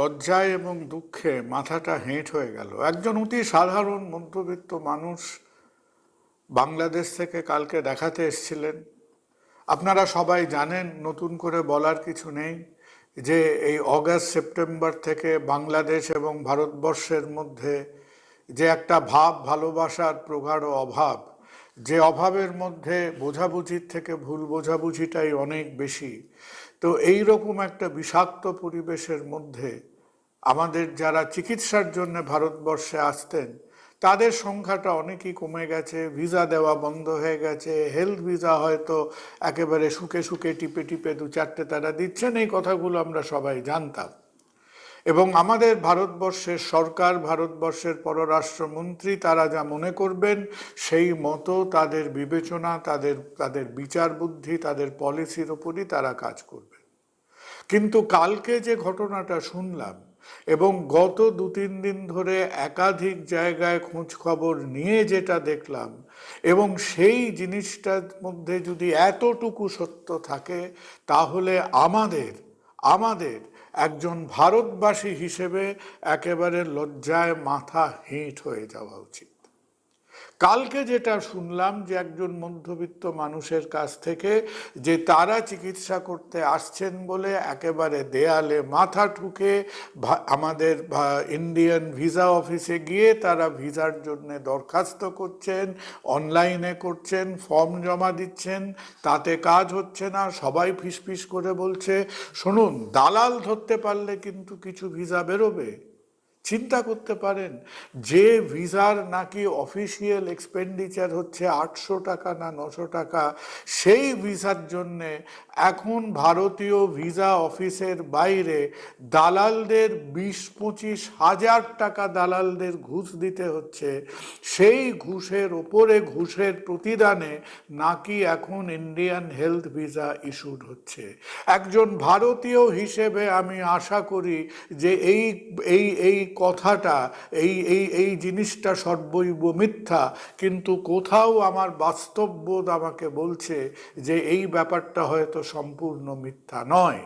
লজ্জায় এবং দুঃখে মাথাটা হেঁট হয়ে গেল। একজন অতি সাধারণ মধ্যবিত্ত মানুষ বাংলাদেশ থেকে কালকে দেখাতে এসছিলেন। আপনারা সবাই জানেন, নতুন করে বলার কিছু নেই, যে এই অগাস্ট, সেপ্টেম্বর থেকে বাংলাদেশ এবং ভারতবর্ষের মধ্যে যে একটা ভাব, ভালোবাসার প্রগাঢ় অভাব, যে অভাবের মধ্যে বোঝাবুঝির থেকে ভুল বোঝাবুঝিটাই অনেক বেশি। তো এই রকম একটা বিষাক্ত পরিবেশের মধ্যে আমাদের যারা চিকিৎসার জন্য ভারতবর্ষে আসতেন, তাদের সংখ্যাটা অনেকই কমে গেছে, ভিসা দেওয়া বন্ধ হয়ে গেছে হেলথ ভিসা হয়তো একেবারে সুখে সুখে টিপে টিপে দু চারটে তারা দিচ্ছেন, এই কথাগুলো আমরা সবাই জানতাম। এবং আমাদের ভারতবর্ষের সরকার, ভারতবর্ষের পররাষ্ট্রমন্ত্রী তারা যা মনে করবেন, সেই মতো তাদের বিবেচনা, তাদের তাদের বিচার বুদ্ধি, তাদের পলিসির ওপরই তারা কাজ করবেন। কিন্তু কালকে যে ঘটনাটা শুনলাম এবং গত দু তিন দিন ধরে একাধিক জায়গায় খোঁজ খবর নিয়ে যেটা দেখলাম এবং সেই জিনিসটার মধ্যে যদি এতটুকু সত্য থাকে, তাহলে আমাদের আমাদের একজন ভারতবাসী হিসেবে একেবারে লজ্জায় মাথা হিট হয়ে যাওয়া উচিত। কালকে যেটা শুনলাম যে একজন মধ্যবিত্ত মানুষের কাছ থেকে যে তারা চিকিৎসা করতে আসছেন বলে একেবারে দেয়ালে মাথা ঠুকে আমাদের ইন্ডিয়ান ভিসা অফিসে গিয়ে তারা ভিসার জন্য দরখাস্ত করছেন অনলাইনে করছেন ফর্ম জমা দিচ্ছেন, তাতে কাজ হচ্ছে না, সবাই ফিসফিস করে বলছে, শুনুন, দালাল ধরতে পারলে কিন্তু কিছু ভিসা বেরোবে। চিন্তা করতে পারেন, যে ভিসার নাকি অফিসিয়াল এক্সপেন্ডিচার হচ্ছে আটশো টাকা না নশো টাকা, সেই ভিসার জন্যে এখন ভারতীয় ভিসা অফিসের বাইরে দালালদের বিশ পঁচিশ হাজার টাকা দালালদের ঘুষ দিতে হচ্ছে। সেই ঘুষের ওপরে ঘুষের প্রতিদানে নাকি এখন ইন্ডিয়ান হেলথ ভিসা ইস্যুড হচ্ছে। একজন ভারতীয় হিসেবে আমি আশা করি যে এই এই এই কথাটা, এই এই এই জিনিসটা সর্বৈব মিথ্যা, কিন্তু কোথাও আমার বাস্তববোধ আমাকে বলছে যে এই ব্যাপারটা হয়তো সম্পূর্ণ মিথ্যা নয়।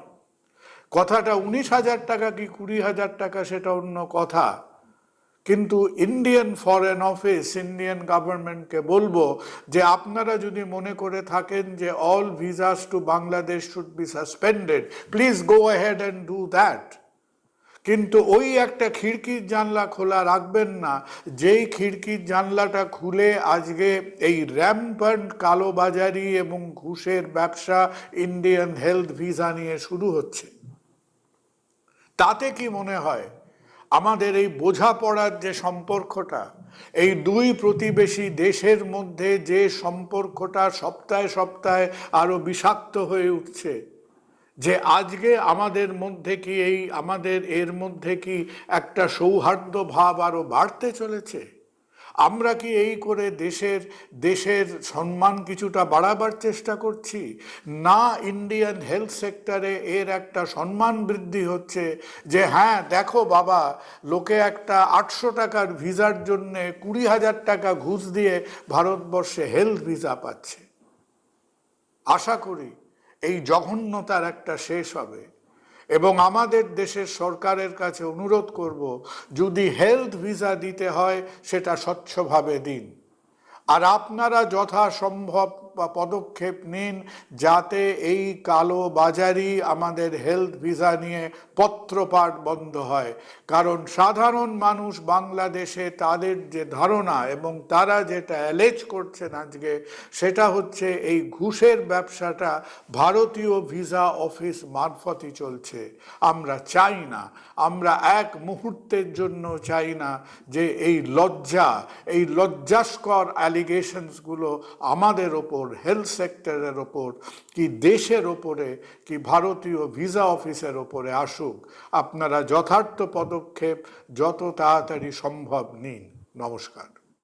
কথাটা উনিশ হাজার টাকা কি কুড়ি হাজার টাকা সেটা অন্য কথা। কিন্তু ইন্ডিয়ান ফরেন অফিস ইন্ডিয়ান গভর্নমেন্টকে বলব যে আপনারা যদি মনে করে থাকেন যে all visas to Bangladesh should be suspended please go ahead and do that কিন্তু ওই একটা খিড়কির জানলা খোলা রাখবেন না। যেই খিড়কির জানলাটা খুলে আজকে এই র্যাম্পান্ট কালোবাজারি এবং ঘুষের ব্যবসা ইন্ডিয়ান হেলথ ভিসা নিয়ে শুরু হচ্ছে। তাতে কি মনে হয়? আমাদের এই বোঝাপড়ার যে সম্পর্কটা, এই দুই প্রতিবেশী দেশের মধ্যে যে সম্পর্কটা সপ্তাহে সপ্তাহে আরও বিষাক্ত হয়ে উঠছে যে আজকে আমাদের মধ্যে কি এই, আমাদের এর মধ্যে কি একটা সৌহার্দ্য ভাব আরও বাড়তে চলেছে? আমরা কি এই করে দেশের দেশের সম্মান কিছুটা বাড়াবার চেষ্টা করছি? না ইন্ডিয়ান হেলথ সেক্টরে এর একটা সম্মান বৃদ্ধি হচ্ছে যে হ্যাঁ দেখো বাবা, লোকে একটা আটশো টাকার ভিসার জন্যে কুড়ি হাজার টাকা ঘুষ দিয়ে ভারতবর্ষে হেলথ ভিসা পাচ্ছে। আশা করি এই জঘন্যতার একটা শেষ হবে। এবং আমাদের দেশের সরকারের কাছে অনুরোধ করব, যদি হেলথ ভিসা দিতে হয়, সেটা স্বচ্ছভাবে দিন। আর আপনারা যথাসম্ভব পদক্ষেপ নিন যাতে এই কালো বাজারি আমাদের হেলথ ভিসা নিয়ে পত্রপাঠ বন্ধ হয়। কারণ সাধারণ মানুষ বাংলাদেশে তাদের যে ধারণা এবং তারা যেটা অ্যালেজ করছেন আজকে, সেটা হচ্ছে এই ঘুষের ব্যবসাটা ভারতীয় ভিসা অফিস মারফতই চলছে। আমরা চাই না, আমরা এক মুহূর্তের জন্য চাই না যে এই লজ্জা, এই লজ্জাস্কর অ্যালিগেশনসগুলো আমাদের ওপর হেলথ সেক্টরের ওপর, কি দেশের ওপরে, কি ভারতীয় ভিসা অফিসের ওপরে আসুক, আপনারা যথার্থ পদক্ষেপ যত তাড়াতাড়ি সম্ভব নিন। নমস্কার।